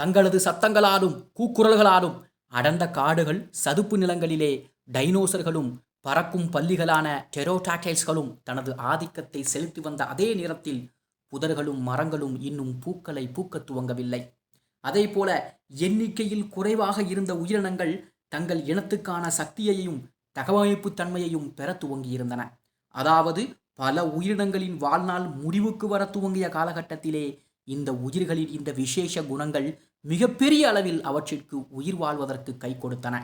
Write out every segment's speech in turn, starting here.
தங்களது சத்தங்களாலும் கூக்குரல்களாலும் அடர்ந்த காடுகள் சதுப்பு நிலங்களிலே டைனோசர்களும் பறக்கும் பல்லிகளான டெரோடாக்டைல்ஸ்களும் தனது ஆதிக்கத்தை செலுத்தி வந்த அதே நேரத்தில் புதர்களும் மரங்களும் இன்னும் பூக்களை பூக்கத் துவங்கவில்லை. அதேபோல எண்ணிக்கையில் குறைவாக இருந்த உயிரினங்கள் தங்கள் இனத்துக்கான சக்தியையும் தகவமைப்பு தன்மையையும் பெற துவங்கியிருந்தன. அதாவது பல உயிரினங்களின் வாழ்நாள் முடிவுக்கு வர துவங்கிய காலகட்டத்திலே இந்த உயிர்களின் இந்த விசேஷ குணங்கள் மிகப்பெரிய அளவில் அவற்றிற்கு உயிர் வாழ்வதற்கு கை கொடுத்தன.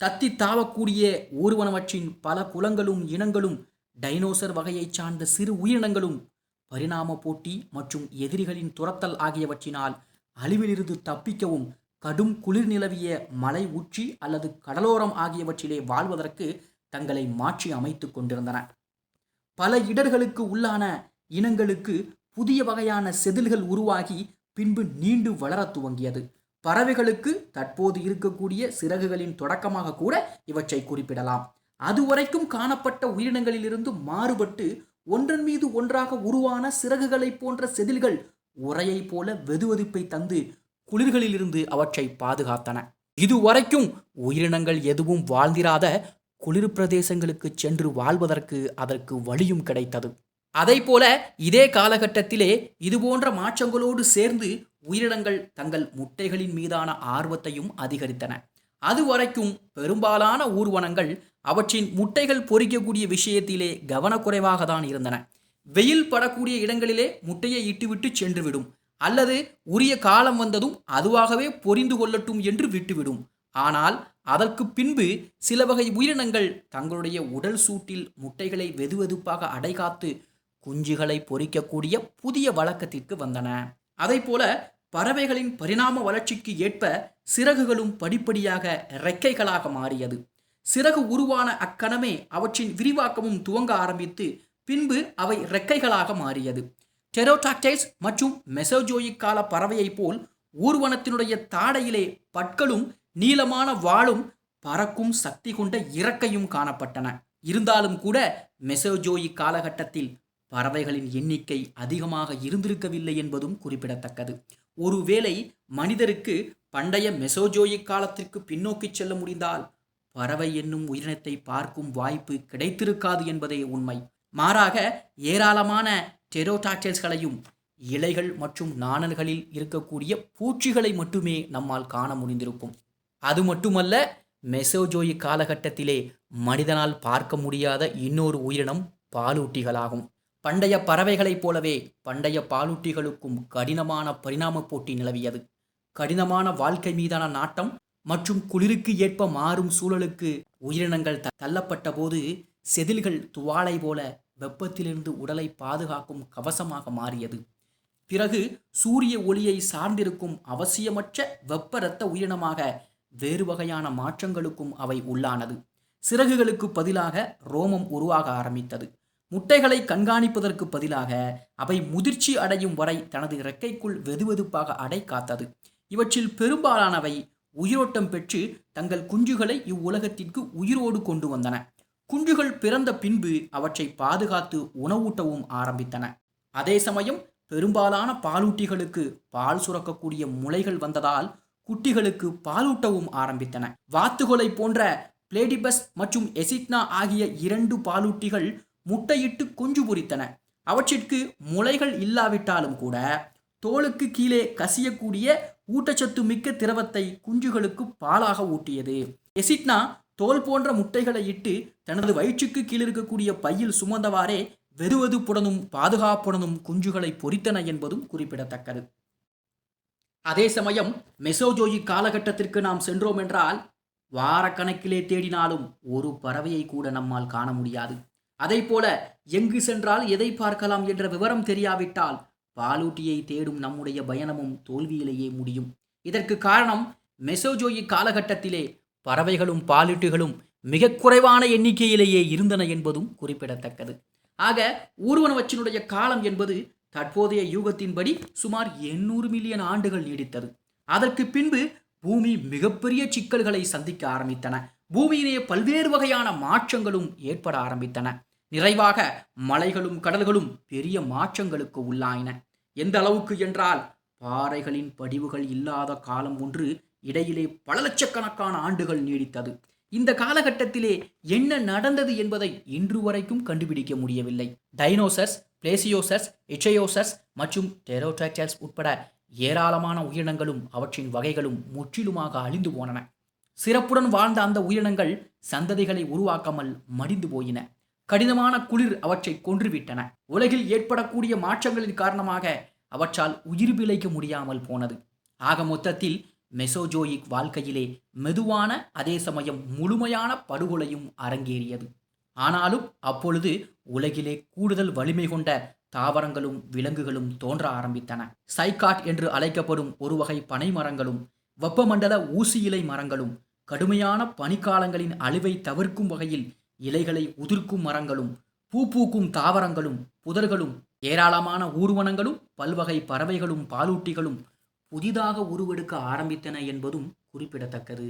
தத்தி தாவக்கூடிய ஊர்வனவற்றின் பல குலங்களும் இனங்களும் டைனோசர் வகையைச் சார்ந்த சிறு உயிரினங்களும் பரிணாம போட்டி மற்றும் எதிரிகளின் துரத்தல் ஆகியவற்றினால் அழிவிலிருந்து தப்பிக்கவும் கடும் குளிர் நிலவிய மலை உச்சி அல்லது கடலோரம் ஆகியவற்றிலே வாழ்வதற்கு தங்களை மாற்றி அமைத்து கொண்டிருந்தன. பல இடர்களுக்கு உள்ளான இனங்களுக்கு புதிய வகையான செதில்கள் உருவாகி பின்பு நீண்டு வளரத் துவங்கியது. பறவைகளுக்கு தற்போது இருக்கக்கூடிய சிறகுகளின் தொடக்கமாக கூட இவற்றை குறிப்பிடலாம். அதுவரைக்கும் காணப்பட்ட உயிரினங்களிலிருந்து மாறுபட்டு ஒன்றன் மீது ஒன்றாக உருவான சிறகுகளைப் போன்ற செதில்கள் உரையைப் போல வெதுவெதுப்பை தந்து குளிர்களிலிருந்து அவற்றை பாதுகாத்தன. இதுவரைக்கும் உயிரினங்கள் எதுவும் வாழ்ந்திராத குளிர் பிரதேசங்களுக்கு சென்று வாழ்வதற்கு அதற்கு வழியும் கிடைத்தது. அதைப்போல இதே காலகட்டத்திலே இதுபோன்ற மாற்றங்களோடு சேர்ந்து உயிரினங்கள் தங்கள் முட்டைகளின் மீதான ஆர்வத்தையும் அதிகரித்தன. அதுவரைக்கும் பெரும்பாலான ஊர்வனங்கள் அவற்றின் முட்டைகள் பொறிக்கக்கூடிய விஷயத்திலே கவனக்குறைவாக தான் இருந்தன. வெயில் படக்கூடிய இடங்களிலே முட்டையை இட்டுவிட்டு சென்றுவிடும். அல்லது உரிய காலம் வந்ததும் அதுவாகவே பொரிந்து கொள்ளட்டும் என்று விட்டுவிடும். ஆனால் அதற்கு பின்பு சில வகை உயிரினங்கள் தங்களுடைய உடல் சூட்டில் முட்டைகளை வெதுவெதுப்பாக அடைகாத்து குஞ்சுகளை பொறிக்கக்கூடிய புதிய வழக்கத்திற்கு வந்தன. அதைப்போல பறவைகளின் பரிணாம வளர்ச்சிக்கு ஏற்ப சிறகுகளும் படிப்படியாக இறக்கைகளாக மாறியது. சிறகு உருவான அக்கணமே அவற்றின் விரிவாக்கமும் துவங்க ஆரம்பித்து பின்பு அவை இறக்கைகளாக மாறியது. டெரோடாக்டைல்ஸ் மற்றும் மெசோஜோயிக் கால பறவையைப் போல் ஊர்வனத்தினுடைய தாடையிலே பற்களும் நீளமான வாளும் பறக்கும் சக்தி கொண்ட இறக்கையும் காணப்பட்டன. இருந்தாலும் கூட மெசோஜோயிக் காலகட்டத்தில் பறவைகளின் எண்ணிக்கை அதிகமாக இருந்திருக்கவில்லை என்பதும் குறிப்பிடத்தக்கது. ஒருவேளை மனிதருக்கு பண்டைய மெசோஜோயிக் காலத்திற்கு பின்னோக்கி செல்ல முடிந்தால் பறவை என்னும் உயிரினத்தை பார்க்கும் வாய்ப்பு கிடைத்திருக்காது என்பதே உண்மை. மாறாக ஏராளமான டெரோடாக்டைல்ஸ்களையும் இலைகள் மற்றும் நாணல்களில் இருக்கக்கூடிய பூச்சிகளை மட்டுமே நம்மால் காண முடிந்திருக்கும். அது மட்டுமல்ல மெசோஜோயிக் காலகட்டத்திலே மனிதனால் பார்க்க முடியாத இன்னொரு உயிரினம் பாலூட்டிகளாகும். பண்டைய பறவைகளைப் போலவே பண்டைய பாலூட்டிகளுக்கும் கடினமான பரிணாம போட்டி நிலவியது. கடினமான வாழ்க்கை மீதான நாட்டம் மற்றும் குளிருக்கு ஏற்ப மாறும் சூழலுக்கு உயிரினங்கள் த- தள்ளப்பட்ட போது செதில்கள் துவாலை போல வெப்பத்திலிருந்து உடலை பாதுகாக்கும் கவசமாக மாறியது. பிறகு சூரிய ஒளியை சார்ந்திருக்கும் அவசியமற்ற வெப்ப இரத்த உயிரினமாக வேறு வகையான மாற்றங்களுக்கும் அவை உள்ளானது. சிறகுகளுக்கு பதிலாக ரோமம் உருவாக ஆரம்பித்தது. முட்டைகளை கண்காணிப்பதற்கு பதிலாக அவை முதிர்ச்சி அடையும் வரை தனது இறக்கைக்குள் வெதுவெதுப்பாக அடை காத்தது. இவற்றில் பெரும்பாலானவை உயிரோட்டம் பெற்று தங்கள் குஞ்சுகளை இவ்வுலகத்திற்கு உயிரோடு கொண்டு வந்தன. குஞ்சுகள் பிறந்த பின்பு அவற்றை பாதுகாத்து உணவூட்டவும் ஆரம்பித்தன. அதே சமயம் பெரும்பாலான பாலூட்டிகளுக்கு பால் சுரக்கக்கூடிய முளைகள் வந்ததால் குட்டிகளுக்கு பாலூட்டவும் ஆரம்பித்தன. வாத்துகொலை போன்ற பிளேடிபஸ் மற்றும் எசிட்னா ஆகிய இரண்டு பாலூட்டிகள் முட்டையிட்டு குஞ்சு பொரித்தன அவற்றிற்கு முளைகள் இல்லாவிட்டாலும் கூட தோலுக்கு கீழே கசியக்கூடிய ஊட்டச்சத்து மிக்க திரவத்தை குஞ்சுகளுக்கு பாலாக ஊட்டியது. எசிட்னா தோல் போன்ற முட்டைகளை இட்டு தனது வயிற்றுக்கு கீழிருக்கக்கூடிய பையில் சுமந்தவாறே வெறுவது புடனும் பாதுகாப்புடனும் குஞ்சுகளை பொரித்தன என்பதும் குறிப்பிடத்தக்கது. அதே சமயம் மெசோஜோயி காலகட்டத்திற்கு நாம் சென்றோம் என்றால் வாரக்கணக்கிலே தேடினாலும் ஒரு பறவையை கூட நம்மால் காண முடியாது. அதைப்போல எங்கு சென்றால் எதை பார்க்கலாம் என்ற விவரம் தெரியாவிட்டால் பாலூட்டியை தேடும் நம்முடைய பயணமும் தோல்வியிலேயே முடியும். இதற்கு காரணம் மெசோஜோயி காலகட்டத்திலே பறவைகளும் பாலூட்டிகளும் மிக குறைவான எண்ணிக்கையிலேயே இருந்தன என்பதும் குறிப்பிடத்தக்கது. ஆக ஊர்வனவற்றினுடைய காலம் என்பது தற்போதைய யூகத்தின்படி சுமார் 800 மில்லியன் ஆண்டுகள் நீடித்தது. அதற்கு பின்பு பூமி மிகப்பெரிய சிக்கல்களை சந்திக்க ஆரம்பித்தன. பூமியிலே பல்வேறு வகையான மாற்றங்களும் ஏற்பட ஆரம்பித்தன. நிறைவாக மலைகளும் கடல்களும் பெரிய மாற்றங்களுக்கு உள்ளாயின. எந்த அளவுக்கு என்றால் பாறைகளின் படிவுகள் இல்லாத காலம் ஒன்று இடையிலே பல லட்சக்கணக்கான ஆண்டுகள் நீடித்தது. இந்த காலகட்டத்திலே என்ன நடந்தது என்பதை இன்று வரைக்கும் கண்டுபிடிக்க முடியவில்லை. டைனோசர்ஸ் பிளேசியோசர்ஸ் இச்சையோசர்ஸ் மற்றும் டெரோட்ராக்டர்ஸ் உட்பட ஏராளமான உயிரினங்களும் அவற்றின் வகைகளும் முற்றிலுமாக அழிந்து போனன. சிறப்புடன் வாழ்ந்த அந்த உயிரினங்கள் சந்ததிகளை உருவாக்காமல் மடிந்து போயின. கடினமான குளிர் அவற்றை கொன்றுவிட்டன. உலகில் ஏற்படக்கூடிய மாற்றங்களின் காரணமாக அவற்றால் உயிர் பிழைக்க முடியாமல் போனது. ஆக மொத்தத்தில் மெசோஜோயிக் வாழ்க்கையிலே மெதுவான அதே சமயம் முழுமையான படுகொலையும் அரங்கேறியது. ஆனாலும் அப்பொழுது உலகிலே கூடுதல் வலிமை கொண்ட தாவரங்களும் விலங்குகளும் தோன்ற ஆரம்பித்தன. சைகாட் என்று அழைக்கப்படும் ஒரு வகை பனை மரங்களும் வெப்பமண்டல ஊசி இலை மரங்களும் கடுமையான பனிக்காலங்களின் அழிவை தவிர்க்கும் வகையில் இலைகளை உதிர்க்கும் மரங்களும் பூ பூக்கும் தாவரங்களும் புதர்களும் ஏராளமான ஊர்வனங்களும் பல்வகை பறவைகளும் பாலூட்டிகளும் புதிதாக உருவெடுக்க ஆரம்பித்தன என்பதும் குறிப்பிடத்தக்கது.